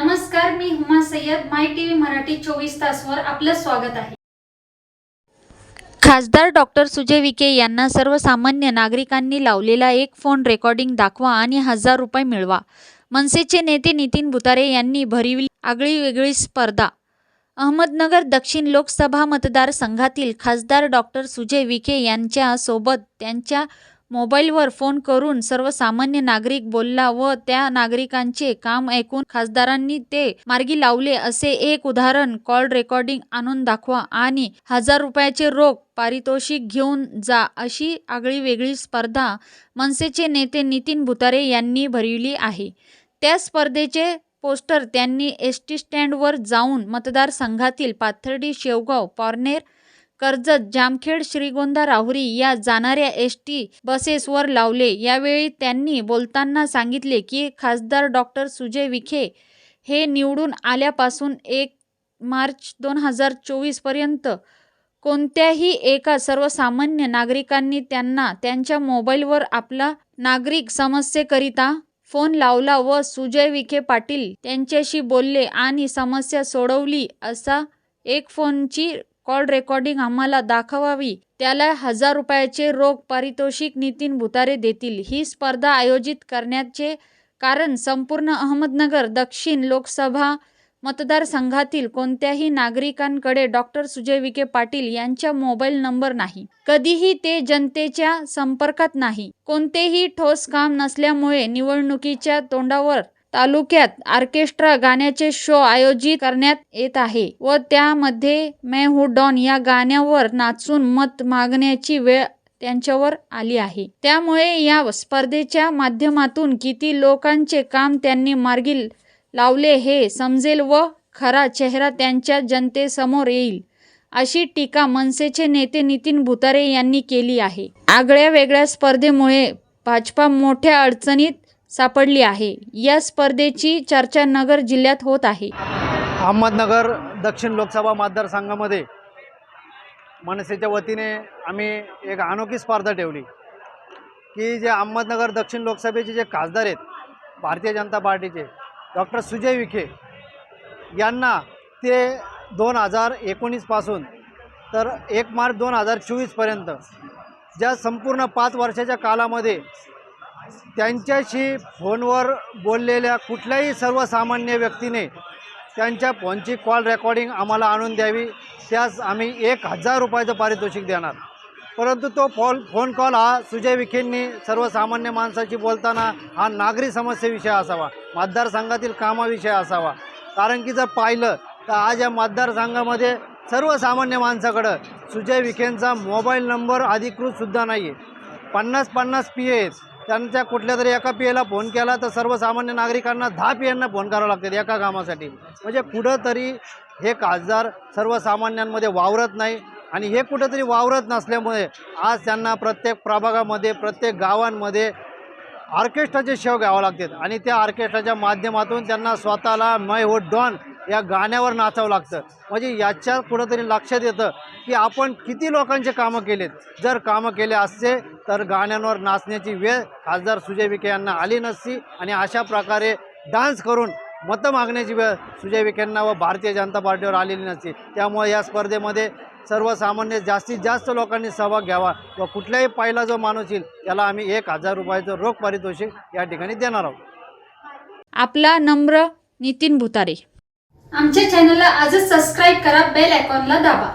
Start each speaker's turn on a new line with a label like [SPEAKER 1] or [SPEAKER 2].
[SPEAKER 1] नमस्कार मी Huma Sayyad. My TV Marathi चोवीस तासवर आपलं स्वागत आहे.
[SPEAKER 2] खासदार डॉक्टर सुजय विखे यांना सर्वसामान्य नागरिकांनी लावलेला एक फोन रेकॉर्डिंग दाखवा आणि हजार रुपये मिळवा. मनसेचे नेते नितीन बुतारे यांनी भरविली आगळी वेगळी स्पर्धा. अहमदनगर दक्षिण लोकसभा मतदारसंघातील खासदार डॉक्टर सुजय विखे यांच्या सोबत त्यांच्या मोबाईलवर फोन करून सर्वसामान्य नागरिक बोलला व त्या नागरिकांचे काम ऐकून खासदारांनी ते मार्गी लावले असे एक उदाहरण कॉल रेकॉर्डिंग आणून दाखवा आणि हजार रुपयाचे रोख पारितोषिक घेऊन जा अशी आगळी वेगळी स्पर्धा मनसेचे नेते नितीन भुतारे यांनी भरविली आहे. त्या स्पर्धेचे पोस्टर त्यांनी एस टी स्टँडवर जाऊन मतदारसंघातील पाथर्डी शेवगाव पारनेर कर्जत जामखेड श्रीगोंदा राहुरी या जाणाऱ्या एस टी बसेसवर लावले. यावेळी त्यांनी बोलताना सांगितले की खासदार डॉक्टर सुजय विखे हे निवडून आल्यापासून एक मार्च दोन हजार चोवीसपर्यंत कोणत्याही एका सर्वसामान्य नागरिकांनी त्यांना त्यांच्या मोबाईलवर आपला नागरिक समस्येकरिता फोन लावला व सुजय विखे पाटील त्यांच्याशी बोलले आणि समस्या सोडवली असा एक फोनची कॉल रेकॉर्डिंग आम्हाला दाखवावी. त्याला हजार रुपयाचे रोख पारितोषिक नितीन भुतारे देतील. ही स्पर्धा आयोजित करण्याचे कारण संपूर्ण अहमदनगर दक्षिण लोकसभा मतदारसंघातील कोणत्याही नागरिकांकडे डॉक्टर सुजय विखे पाटील यांच्या मोबाईल नंबर नाही. कधीही ते जनतेच्या संपर्कात नाही. कोणतेही ठोस काम नसल्यामुळे निवडणुकीच्या तोंडावर तालुक्यात ऑर्केस्ट्रा गाण्याचे शो आयोजित करण्यात येत आहे व त्यामध्ये मैं हू डॉन या गाण्यावर नाचून मत मागण्याची वेळ त्यांच्यावर आली आहे. त्यामुळे या स्पर्धेच्या माध्यमातून किती लोकांचे काम त्यांनी मार्गी लावले हे समजेल व खरा चेहरा त्यांच्या जनतेसमोर येईल अशी टीका मनसेचे नेते नितीन भुतारे यांनी केली आहे. आगळ्या वेगळ्या स्पर्धेमुळे भाजपा मोठ्या अडचणीत सापडली आहे. या स्पर्धेची चर्चा नगर जिल्ह्यात होत आहे.
[SPEAKER 3] अहमदनगर दक्षिण लोकसभा मतदारसंघामध्ये मनसेच्या वतीने आम्ही एक अनोखी स्पर्धा ठेवली. की जे अहमदनगर दक्षिण लोकसभेचे जे खासदार आहेत भारतीय जनता पार्टीचे डॉक्टर सुजय विखे यांना ते दोन हजार एकोणीसपासून तर एक मार्च दोन हजार चोवीसपर्यंत ज्या संपूर्ण पाच वर्षाच्या कालामध्ये त्यांच्याशी फोनवर बोललेल्या कुठल्याही सर्वसामान्य व्यक्तीने त्यांच्या फोनची कॉल रेकॉर्डिंग आम्हाला आणून द्यावी. त्यास आम्ही एक हजार रुपयाचं पारितोषिक देणार. परंतु तो फोन फोन कॉल हा सुजय विखेंनी सर्वसामान्य माणसाशी बोलताना हा नागरी समस्येविषयी असावा. मतदारसंघातील कामाविषयी असावा. कारण की जर पाहिलं तर आज या मतदारसंघामध्ये सर्वसामान्य माणसाकडं सुजय विखेंचा मोबाईल नंबर अधिकृतसुद्धा नाही आहे पन्नास पन्नास पी आहेत. त्यांच्या कुठल्या तरी एका पी एला फोन केला तर सर्वसामान्य नागरिकांना दहा पी एंना फोन करावं लागतात एका कामासाठी. म्हणजे कुठंतरी हे खासदार सर्वसामान्यांमध्ये वावरत नाही आणि हे कुठंतरी वावरत नसल्यामुळे आज त्यांना प्रत्येक प्रभागामध्ये प्रत्येक गावांमध्ये ऑर्केस्ट्राचे शव घ्यावं लागतात आणि त्या ऑर्केस्ट्राच्या माध्यमातून त्यांना स्वतःला मै हो डॉन या गाण्यावर नाचावं लागतं. म्हणजे याच्या कुठंतरी लक्षात येतं की आपण किती लोकांचे कामं केलेत. जर कामं केले असते तर गाण्यांवर नाचण्याची वेळ खासदार सुजय विखे यांना आली नसती आणि अशा प्रकारे डान्स करून मतं मागण्याची वेळ सुजय विखेंना व भारतीय जनता पार्टीवर आलेली नसती. त्यामुळे या स्पर्धेमध्ये सर्वसामान्य जास्तीत जास्त लोकांनी सहभाग घ्यावा व कुठल्याही पहिला जो माणूस येईल त्याला आम्ही एक हजार रुपयाचं रोख पारितोषिक या ठिकाणी देणार आहोत.
[SPEAKER 2] आपला नम्र नितीन भुतारे.
[SPEAKER 1] आमच्या चॅनलला आजच सबस्क्राईब करा बेल आयकॉनला दाबा.